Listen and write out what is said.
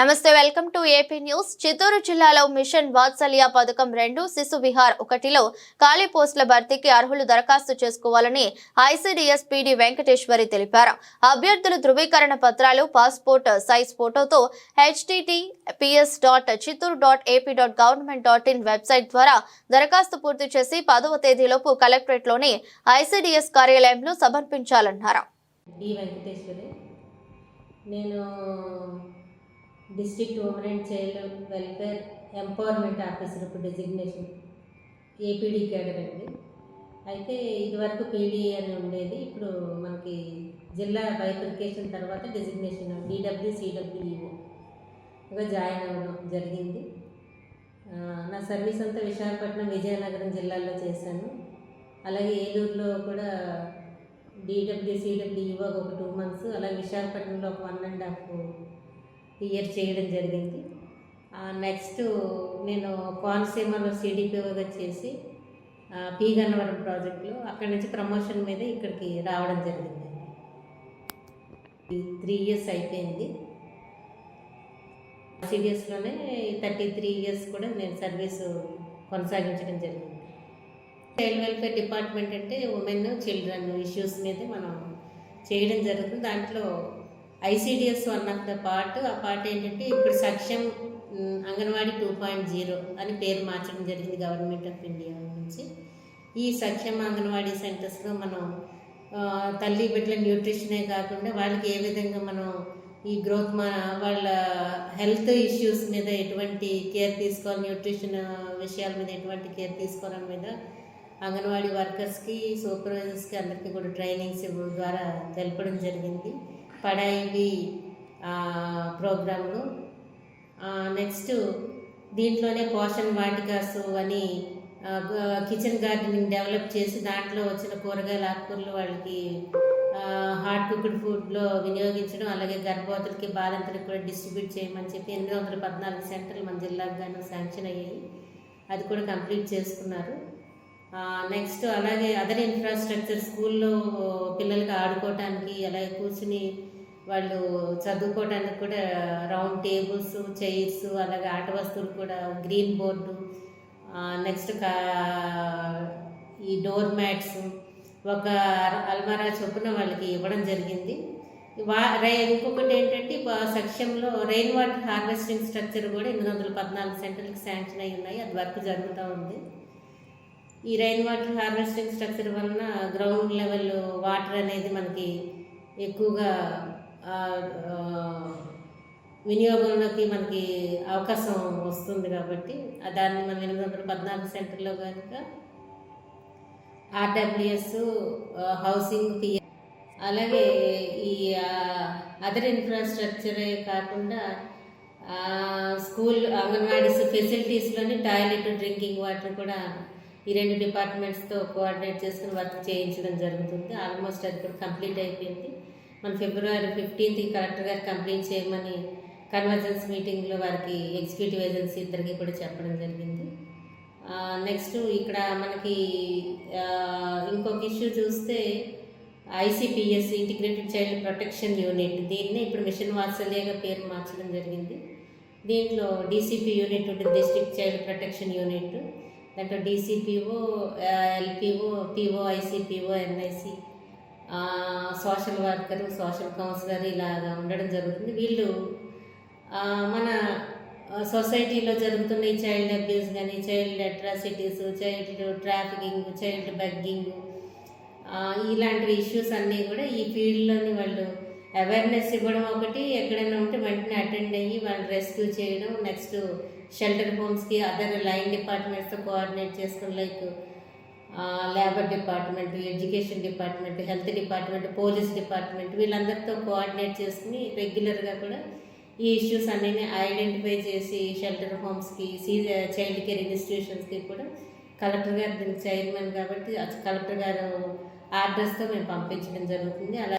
నమస్తే welcome to AP news. Chittoor జిల్లాలో mission వాత్సల్య పథకం రెండు శిశు విహార్ ఒకటిలో ఖాళీ పోస్టుల భర్తీకి అర్హులు దరఖాస్తు చేసుకోవాలని ఐసీడీఎస్ పీడీ వెంకటేశ్వరి తెలిపారు. అభ్యర్థులు ధృవీకరణ పత్రాలు పాస్పోర్ట్ సైజ్ ఫోటోతో HTTPS dot Chittoor dot AP dot government dot in website ద్వారా దరఖాస్తు పూర్తి చేసి పదవ తేదీలోపు కలెక్టరేట్లోని ఐసీడీఎస్ కార్యాలయంలో సమర్పించాలన్నారు. నేను district women and child welfare empowerment officer ఇప్పుడు డెసిగ్నేషన్ ఏపీడీ క్యాడర్ అండి. అయితే ఇదివరకు పీడీ అని ఉండేది ఇప్పుడు మనకి జిల్లా బైఫికేషన్ తర్వాత డెసిగ్నేషన్ డీడబ్ల్యూ సిడబ్ల్యూఈఓ ఇంకా జాయిన్ అవ్వడం జరిగింది. నా సర్వీస్ అంతా విశాఖపట్నం విజయనగరం జిల్లాలో చేశాను. అలాగే ఏలూరులో కూడా డిడబ్ల్యూ సిడబ్ల్యూఈఓ ఒక టూ మంత్స్ అలాగే విశాఖపట్నంలో ఒక వన్ అండ్ హాఫ్ ఇయర్ చేయడం జరిగింది. నెక్స్ట్ నేను కోనసీమలో సిడిపిఓగా చేసి ఆ, పి గన్నవరం ప్రాజెక్టులో అక్కడి నుంచి ప్రమోషన్ మీద ఇక్కడికి రావడం జరిగింది. త్రీ ఇయర్స్ అయిపోయింది. సిడిఎస్లోనే థర్టీ త్రీ ఇయర్స్ కూడా నేను సర్వీస్ కొనసాగించడం జరిగింది. చైల్డ్ వెల్ఫేర్ డిపార్ట్మెంట్ అంటే ఉమెన్ చిల్డ్రన్ ఇష్యూస్ మీద మనం చేయడం జరుగుతుంది. దాంట్లో ICDS one of the part ఆ పార్ట్ ఏంటంటే ఇప్పుడు Saksham anganwadi two point zero అని పేరు మార్చడం జరిగింది గవర్నమెంట్ ఆఫ్ ఇండియా నుంచి. ఈ సక్షం అంగన్వాడీ సెంటర్స్లో మనం తల్లి బిడ్డల న్యూట్రిషనే కాకుండా వాళ్ళకి ఏ విధంగా మనం ఈ గ్రోత్ మా వాళ్ళ హెల్త్ ఇష్యూస్ మీద ఎటువంటి కేర్ తీసుకోవాలి న్యూట్రిషన్ విషయాల మీద ఎటువంటి కేర్ తీసుకోవడం మీద అంగన్వాడీ వర్కర్స్కి సూపర్వైజర్స్కి అందరికీ కూడా ట్రైనింగ్స్ ఇవ్వడం ద్వారా తెలపడం జరిగింది. పడాయి ప్రోగ్రాంలు నెక్స్ట్ దీంట్లోనే పోషణ్ వాటికాస్ అని కిచెన్ గార్డెనింగ్ డెవలప్ చేసి దాంట్లో వచ్చిన కూరగాయల ఆకుకూరలు వాళ్ళకి హార్డ్ కుక్డ్ ఫుడ్లో వినియోగించడం అలాగే గర్భవతులకి బాలింతలకు కూడా డిస్ట్రిబ్యూట్ చేయమని చెప్పి ఎనిమిది వందల పద్నాలుగు సెంటర్లు మన జిల్లాకు గాను శాంక్షన్ అయ్యాయి. అది కూడా కంప్లీట్ చేసుకున్నారు. నెక్స్ట్ అలాగే అదర్ ఇన్ఫ్రాస్ట్రక్చర్ స్కూల్లో పిల్లలకి ఆడుకోవటానికి అలాగే కూర్చుని వాళ్ళు చదువుకోవడానికి కూడా రౌండ్ టేబుల్స్ చైర్స్ అలాగే ఆట వస్తువులు కూడా గ్రీన్ బోర్డు నెక్స్ట్ కా ఈ డోర్ మ్యాట్స్ ఒక అల్మారా చొప్పున వాళ్ళకి ఇవ్వడం జరిగింది. వా రై ఇంకొకటి ఏంటంటే సెక్షన్లో రెయిన్ వాటర్ హార్వెస్టింగ్ స్ట్రక్చర్ కూడా ఎనిమిది వందల పద్నాలుగు సెంటర్లకు శాంక్షన్ అయి ఉన్నాయి. అది వర్క్ జరుగుతూ ఉంది. ఈ రైన్ వాటర్ హార్వెస్టింగ్ స్ట్రక్చర్ వలన గ్రౌండ్ లెవెల్ వాటర్ అనేది మనకి ఎక్కువగా వినియోగంలోకి మనకి అవకాశం వస్తుంది కాబట్టి దాన్ని మనం ఎనిమిది వందల పద్నాలుగు సెంటర్లో కనుక ఆర్డబ్ల్యూఎస్ హౌసింగ్ పి అలాగే ఈ అదర్ ఇన్ఫ్రాస్ట్రక్చరే కాకుండా స్కూల్ అంగన్వాడీస్ ఫెసిలిటీస్లోని టాయిలెట్ డ్రింకింగ్ వాటర్ కూడా ఈ రెండు డిపార్ట్మెంట్స్తో కోఆర్డినేట్ చేసుకుని వర్క్ చేయించడం జరుగుతుంది. ఆల్మోస్ట్ అది కూడా కంప్లీట్ అయిపోయింది. మన ఫిబ్రవరి ఫిఫ్టీన్త్కి కలెక్టర్ గారు కంప్లీట్ చేయమని కన్వర్జెన్స్ మీటింగ్లో వారికి ఎగ్జిక్యూటివ్ ఏజెన్సీ ఇద్దరికి కూడా చెప్పడం జరిగింది. నెక్స్ట్ ఇక్కడ మనకి ఇంకొక ఇష్యూ చూస్తే ICPS integrated child protection unit దీన్ని ఇప్పుడు మిషన్ వాత్సల్యగా పేరు మార్చడం జరిగింది. దీంట్లో డీసీపీ యూనిట్ ఉంటుంది డిస్ట్రిక్ట్ చైల్డ్ ప్రొటెక్షన్ యూనిట్. దాంట్లో DCPO LPO PO ICPO NIC social worker social counsellor ఇలాగా ఉండడం జరుగుతుంది. వీళ్ళు మన సొసైటీలో జరుగుతున్న ఈ చైల్డ్ అబ్యూస్ కానీ child atrocities child trafficking child begging ఇలాంటి ఇష్యూస్ అన్నీ కూడా ఈ ఫీల్డ్లోని వాళ్ళు అవేర్నెస్ ఇవ్వడం ఒకటి ఎక్కడైనా ఉంటే వెంటనే అటెండ్ అయ్యి వాళ్ళు రెస్క్యూ చేయడం నెక్స్ట్ షెల్టర్ హోమ్స్కి అదర్ లైన్ డిపార్ట్మెంట్స్తో కోఆర్డినేట్ చేసుకుని like labour department education department health department police department వీళ్ళందరితో కోఆర్డినేట్ చేసుకుని రెగ్యులర్గా కూడా ఈ ఇష్యూస్ అన్నీ ఐడెంటిఫై చేసి షెల్టర్ హోమ్స్కి సీ చైల్డ్ కేర్ ఇన్స్టిట్యూషన్స్కి కూడా కలెక్టర్ గారు దీనికి చైర్మన్ కాబట్టి కలెక్టర్ గారు ఆర్డర్స్తో మేము పంపించడం జరుగుతుంది. అలా